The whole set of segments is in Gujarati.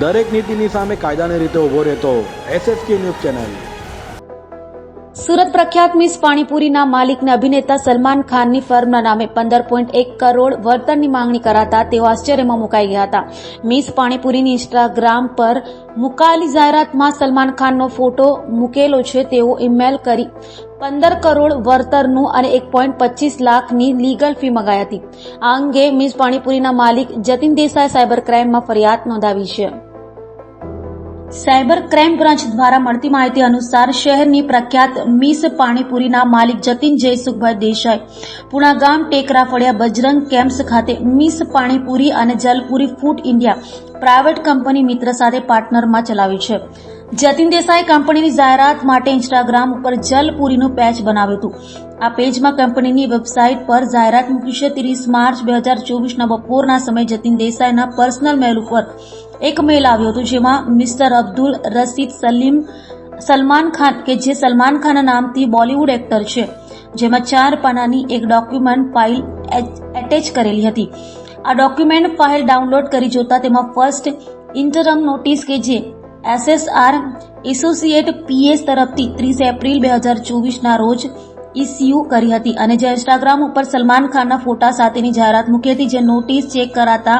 દરેક નીતિની સામે કાયદાની રીતે ઊભો રહેતો એસએસકે ન્યૂઝ ચેનલ. સુરત પ્રખ્યાત મિસ પાણીપુરીના માલિકને અભિનેતા સલમાન ખાનની ફર્મના નામે પંદર પોઈન્ટ એક કરોડ વળતરની માંગણી કરાતા તેઓ આશ્ચર્યમાં મુકાઈ ગયા હતા. મિસ પાણીપુરીની ઇન્સ્ટાગ્રામ પર મુકાયેલી જાહેરાતમાં સલમાન ખાનનો ફોટો મૂકેલો છે તેઓ ઇમેલ કરી પંદર કરોડ વળતરનું અને એક પોઈન્ટ પચીસ લાખની લીગલ ફી મંગાઈ હતી. આ અંગે મિસ પાણીપુરીના માલિક જતીન દેસાઈ સાયબર ક્રાઇમમાં ફરિયાદ નોંધાવી છે. સાયબર ક્રાઇમ બ્રાન્ચ દ્વારા મળતી માહિતી અનુસાર શહેરની પ્રખ્યાત મિસ પાણીપુરીના માલિક જતીન જયસુખભાઈ દેસાઈ પુણાગામ ટેકરા ફળિયા બજરંગ કેમ્પ્સ ખાતે મિસ પાણીપુરી અને Jalpuri food India private company મિત્ર સાથે પાર્ટનરમાં ચલાવી છે. જતીન દેસાઈ કંપનીની જાહેરાત માટે ઇન્સ્ટાગ્રામ ઉપર જલપુરીનું પેજ બનાવ્યું હતું. આ પેજમાં કંપનીની વેબસાઇટ પર જાહેરાત મૂકી છે. ત્રીસ માર્ચ બે હજાર ચોવીસના બપોરના સમયે જતીન દેસાઈના પર્સનલ મેલ ઉપર એક મેલ આવ્યો હતો જેમાં મિસ્ટર અબ્દુલ રશીદ સલીમ સલમાન ખાન કે જે સલમાન ખાનના નામથી બોલિવૂડ એક્ટર છે, જેમાં ચાર પાનાની એક ડોક્યુમેન્ટ ફાઇલ એટેચ કરેલી હતી. આ ડોક્યુમેન્ટ ફાઇલ ડાઉનલોડ કરી જોતા તેમાં ફર્સ્ટ ઇન્ટરમ નોટિસ કે જે એસએસઆર એસોસિએટ પીએસ તરફથી ત્રીસ એપ્રિલ બે હજાર ચોવીસના રોજ ઇસ્યુ કરી હતી અને જે ઇન્સ્ટાગ્રામ ઉપર સલમાન ખાનના ફોટા સાથેની જાહેરાત મૂકી હતી, જે નોટિસ ચેક કરાતા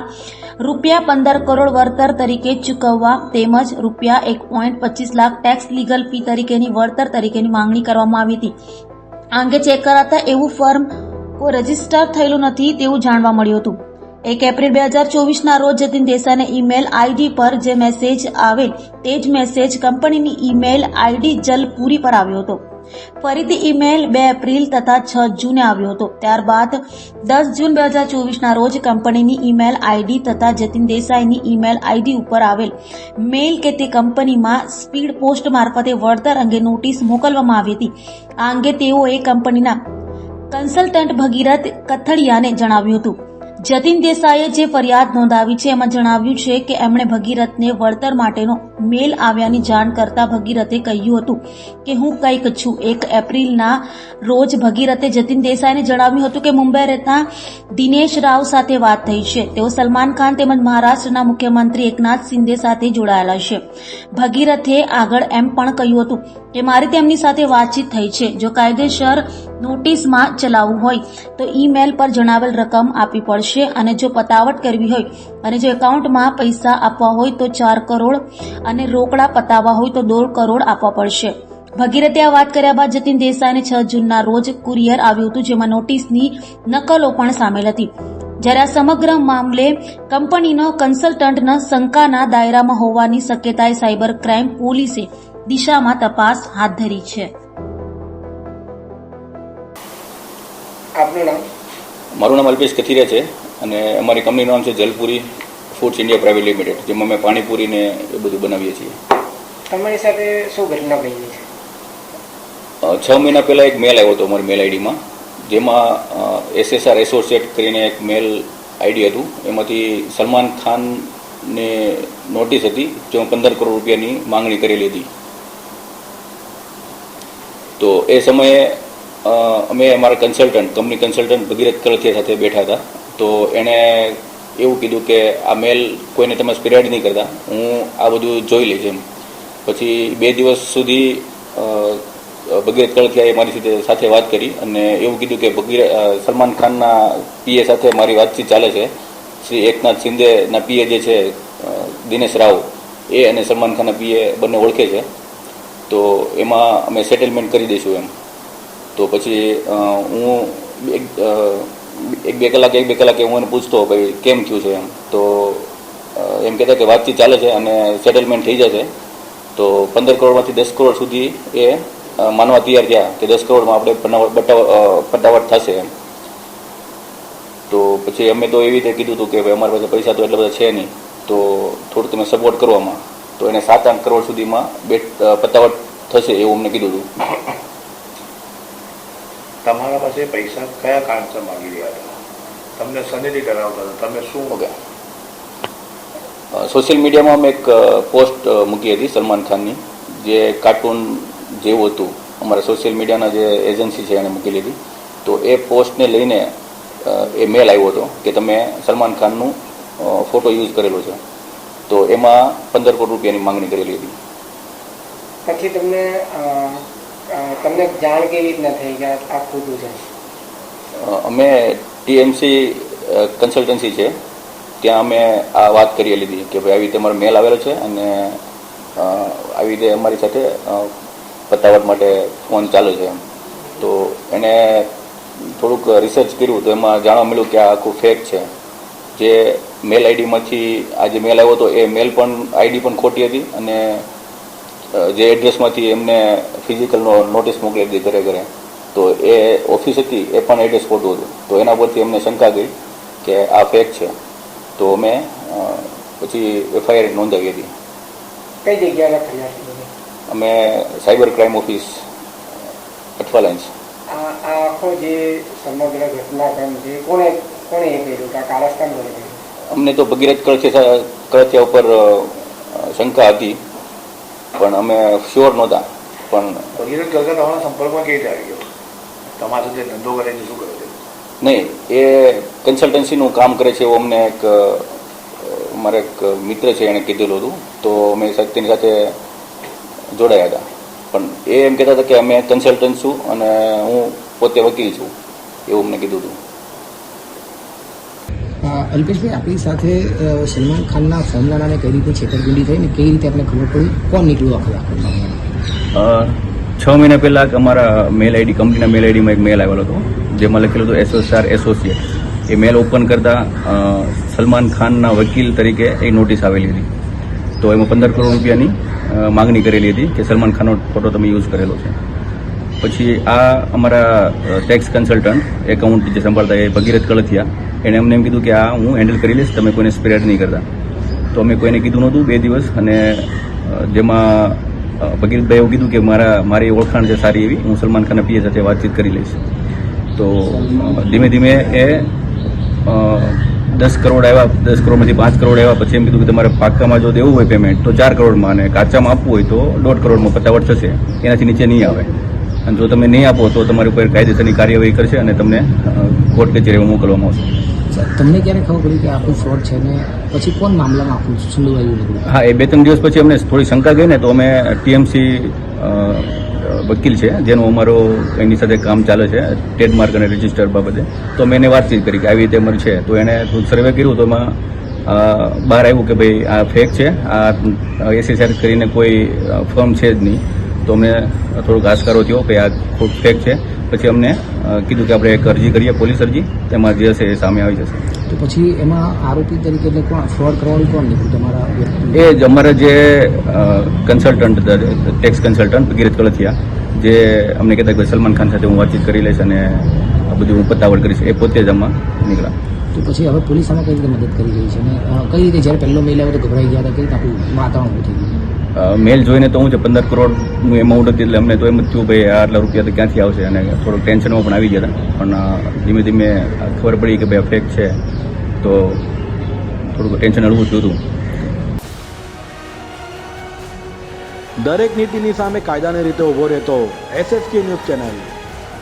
રૂપિયા પંદર કરોડ વળતર તરીકે ચૂકવવા તેમજ રૂપિયા એક પોઈન્ટ પચીસ લાખ ટેક્સ લીગલ ફી તરીકેની વળતર તરીકેની માંગણી કરવામાં આવી હતી. આ અંગે ચેક કરાતા એવું ફર્મ કોઈ રજિસ્ટર થયેલું નથી તેવું જાણવા મળ્યું હતું. એક એપ્રિલ બે હજાર ચોવીસના રોજ જતીન દેસાઈને ઈમેલ આઈડી પર જે મેસેજ આવે, તે જ મેસેજ કંપનીની ઈમેલ આઈડી જલપુરી પર આવ્યો હતો. ફરીથી ઈમેલ બે એપ્રિલ તથા છ જૂને આવ્યો હતો. ત્યારબાદ દસ જૂન બે હજાર ચોવીસના રોજ કંપનીની ઈમેલ આઈડી તથા જતીન દેસાઈની ઈમેલ આઈડી ઉપર આવેલ મેઇલ કે તે કંપનીમાં સ્પીડ પોસ્ટ મારફતે વળતર અંગે નોટિસ મોકલવામાં આવી હતી. આ અંગે તેઓએ કંપનીના કન્સલ્ટન્ટ ભગીરથ કથડિયાને જણાવ્યું હતું. જતીન દેસાઈએ જે ફરિયાદ નોંધાવી છે એમાં જણાવ્યું છે કે એમણે ભગીરથને વળતર માટેનો મેલ આવ્યાની જાણ કરતા ભગીરથે કહ્યું હતું કે હું કંઈક છું. એક એપ્રિલના રોજ ભગીરથે જતીન દેસાઈને જણાવ્યું હતું કે મુંબઈ રહેતા દિનેશ રાવ સાથે વાત થઈ છે. તેઓ સલમાન ખાન તેમજ મહારાષ્ટ્રના મુખ્યમંત્રી એકનાથ શિંદે સાથે જોડાયેલા છે. ભગીરથે આગળ એમ પણ કહ્યું હતું કે મારી તેમની સાથે વાતચીત થઈ છે. જો કાયદેસર નોટિસમાં ચલાવવું હોય, તો ઈમેલ પર જણાવેલ રકમ આપવી પડશે અને જો પતાવટ કરવી હોય અને જો એકાઉન્ટમાં પૈસા આપવા હોય તો ચાર કરોડ અને રોકડા પતાવવા હોય તો દોઢ કરોડ આપવા પડશે. ભગીરથે આ વાત કર્યા બાદ જતીન દેસાઈને છ જૂનના રોજ કુરિયર આવ્યું હતું, જેમાં નોટિસની નકલો પણ સામેલ હતી. જ્યારે આ સમગ્ર મામલે કંપનીનો કન્સલ્ટન્ટના શંકાના દાયરામાં હોવાની શક્યતાએ સાયબર ક્રાઇમ પોલીસે દિશામાં તપાસ હાથ ધરી છે. આપનું નામ? મારું નામ અલ્પેશ કથિરિયા છે અને અમારી કંપનીનું નામ છે Jalpuri foods India private limited જેમાં અમે પાણીપુરી ને એ બધું બનાવીએ છીએ. તમારી સાથે શું ઘટના બની છે? છ મહિના પહેલાં એક મેલ આવ્યો હતો અમારી મેલ આઈડીમાં જેમાં એસએસઆર એસોસિએટ કરીને એક મેલ આઈડી હતું. એમાંથી સલમાન ખાનને નોટિસ હતી જેમાં પંદર કરોડ રૂપિયાની માંગણી કરેલી હતી. તો એ સમયે અમે અમારા consultant company consultant Bhagirath Kalthiya સાથે બેઠા હતા. તો એણે એવું કીધું કે આ મેલ કોઈને તમે સ્પ્રેડ નહીં કરતા. હું આ બધું જોઈ લઈશ એમ. પછી બે દિવસ સુધી ભગીરથ કળથિયાએ મારી સાથે સાથે વાત કરી અને એવું કીધું કે ભગીર સલમાન ખાનના પીએ સાથે મારી વાતચીત ચાલે છે. શ્રી એકનાથ શિંદેના પીએ જે છે દિનેશ રાવ, એ અને સલમાન ખાનના પીએ બંને ઓળખે છે. તો એમાં અમે સેટલમેન્ટ કરી દઈશું એમ. તો પછી હું એક બે કલાક, એક બે કલાકે હું એને પૂછતો ભાઈ કેમ થયું છે એમ. તો એમ કહેતા કે વાતચીત ચાલે છે અને સેટલમેન્ટ થઈ જશે. તો પંદર કરોડમાંથી દસ કરોડ સુધી એ માનવા તૈયાર થયા કે દસ કરોડમાં આપણે પટાવટ થશે એમ. તો પછી અમે તો એવી રીતે કીધું હતું કે ભાઈ અમારી પાસે પૈસા તો એટલા બધા છે નહીં. તો થોડું તમે સપોર્ટ કરવામાં તો એને સાત આઠ કરોડ સુધીમાં બેટ પતાવટ થશે એવું અમને કીધું હતું. તમારા પાસે પૈસા કયા કારણસર માંગી રહ્યા હતા તમને સનેલી કરાવતા હતા. તમે શું મગ્યા? સોશિયલ મીડિયામાં અમે એક પોસ્ટ મૂકી હતી સલમાન ખાનની જે કાર્ટૂન જેવું હતું. અમારા સોશિયલ મીડિયાના જે એજન્સી છે એણે મૂકેલી હતી. તો એ પોસ્ટને લઈને એ મેલ આવ્યો હતો કે તમે સલમાન ખાનનું ફોટો યુઝ કરેલો છે. તો એમાં પંદર કરોડ રૂપિયાની માંગણી કરેલી હતી. પછી તમને તમને જાણ કેવી રીતના થઈ કે આ ખોટું છે? અમે ટીએમસી કન્સલ્ટન્સી છે. ત્યાં અમે આ વાત કરી લીધી કે ભાઈ, આવી રીતે અમારો મેલ આવેલો છે અને આવી રીતે અમારી સાથે પતાવટ માટે ફોન ચાલુ છે એમ. તો એને થોડુંક રિસર્ચ કર્યું તો એમાં જાણવા મળ્યું કે આ આખું ફેક છે. જે મેલ આઈડીમાંથી આ જે મેલ આવ્યો હતો, એ મેલ પણ આઈડી પણ ખોટી હતી અને જે એડ્રેસમાંથી એમને ફિઝિકલનો નોટિસ મોકલી હતી ઘરે ઘરે તો એ ઓફિસ હતી એ પણ એડ્રેસ ખોટું હતું. તો એના પરથી અમને શંકા ગઈ કે આ ફેક છે. તો અમે પછી એફઆઈઆર નોંધાવી હતી. કઈ જગ્યાએ અમે cyber crime office Athwa lines આ આખો જે સમગ્ર ઘટનાક્રમ છે કોણે કોણે એ કર્યું? કે કારસ્તાન કોણે કર્યું? અમને તો ભગીરથ કળથિયા કળથિયા ઉપર શંકા હતી. પણ અમે શ્યોર નહોતા. પણ ભગીરથ તમારા સંપર્કમાં કેવી રીતે આવી ગયો? તમારા સાથે ધંધો કરે છે શું કરે નહીં એ કન્સલ્ટન્સીનું કામ કરે છે એવું અમને એક મારા એક મિત્ર છે એણે કીધેલું હતું. તો અમે તેની સાથે જોડાયા હતા. પણ એ એમ કહેતા હતા કે અમે કન્સલ્ટન્ટ છું અને હું પોતે વકીલ છું એવું અમને કીધું હતું. અલ્પેશભાઈ, આપણી સાથે સલમાન ખાનના ફોર્મલાને કઈ રીતે છેતરપિંડી થઈ ને કઈ રીતે આપણે ખબર પડી? કોણ નીકળ્યું આખું આખું છ મહિના પહેલાં અમારા મેલ આઈડી, કંપનીના મેલ આઈડીમાં એક મેલ આવેલો હતો, જેમાં લખેલું હતું એસોસિયાર એસોસિએટ એ મેલ ઓપન કરતાં સલમાન ખાનના વકીલ તરીકે એ નોટિસ આવેલી હતી. તો એમાં પંદર કરોડ રૂપિયાની માગણી કરેલી હતી કે સલમાન ખાનનો ફોટો તમે યુઝ કરેલો છે. પછી આ અમારા ટેક્સ કન્સલ્ટન્ટ એકાઉન્ટ જે સંભાળતા એ ભગીરથ કળથિયા એણે અમને એમ કીધું કે આ હું હેન્ડલ કરી લઈશ, તમે કોઈને સ્પ્રેડ નહીં કરતા. તો અમે કોઈને કીધું નહોતું બે દિવસ અને જેમાં ભગીરથભાઈ એવું કીધું કે મારા, મારી ઓળખાણ છે સારી એવી, હું સલમાન ખાનના પીએ સાથે વાતચીત કરી લઈશ. તો ધીમે ધીમે એ દસ કરોડ આવ્યા, દસ કરોડમાંથી પાંચ કરોડ આવ્યા, પછી એમ કીધું કે તમારે પાક્કામાં જો દેવું હોય પેમેન્ટ તો ચાર કરોડમાં અને કાચામાં આપવું હોય તો દોઢ કરોડમાં પતાવટ થશે. એનાથી નીચે નહીં આવે. અને જો તમે નહીં આપો તો તમારી ઉપર કાયદેસરની કાર્યવાહી કરશે અને તમને કોર્ટ કચેરીમાં મોકલવામાં આવશે. તમને ક્યારે ખબર પડી કે આખું ફ્રોડ છે ને પછી કોણ મામલામાં આખું સુલવાયું હતું? હા, એ બે ત્રણ દિવસ પછી અમને થોડી શંકા ગઈ ને તો અમે ટીએમસી વકીલ છે, જેનું અમારો એની સાથે કામ ચાલે છે, ટ્રેડમાર્ક અને રજિસ્ટર બાબતે. તો મેં એને વાતચીત કરી કે આવી રીતે અમારું છે. તો એણે સર્વે કર્યું તો એમાં બહાર આવ્યું કે ભાઈ આ ફેક છે, આ એસએસઆર કરીને કોઈ ફર્મ છે જ નહીં. તો અમને થોડોક આસ્કારો થયો કે આ ખૂબ ફેક છે. પછી અમને કીધું કે આપણે એક અરજી કરીએ પોલીસ અરજી તેમાં જે હશે એ સામે આવી જશે. તો પછી એમાં આરોપી તરીકે એટલે કોણ ફ્રોડ કરવાનું કોણ નીકળ્યું તમારા? એ જ અમારા જે consultant tax consultant Bhagirath Kalthiya જે અમને કહેતા કે સલમાન ખાન સાથે હું વાતચીત કરી લઈશ અને આ બધું હું પતાવડ કરીશ એ પોતે જ આમાં નીકળ્યા. તો પછી હવે પોલીસ આમાં કઈ રીતે મદદ કરી રહી છે? અને કઈ રીતે જ્યારે પહેલો મેલ આવ્યો તો ગભરાઈ ગયા હતા કઈ રીતે આપણું વાતાવરણ થઈ ગયું? મેલ જોઈને તો હું છે પંદર કરોડનું એમાઉન્ટ હતી એટલે અમને તો એમ જ થયું, ભાઈ આટલા રૂપિયા તો ક્યાંથી આવશે? અને થોડુંક ટેન્શનમાં પણ આવી ગયા હતા. પણ ધીમે ધીમે ખબર પડી કે, ભાઈ ફેક છે. તો થોડુંક ટેન્શન હળવું થયું હતું. દરેક નીતિની સામે કાયદાની રીતે ઊભો રહેતો એસએસકે ન્યૂઝ ચેનલ.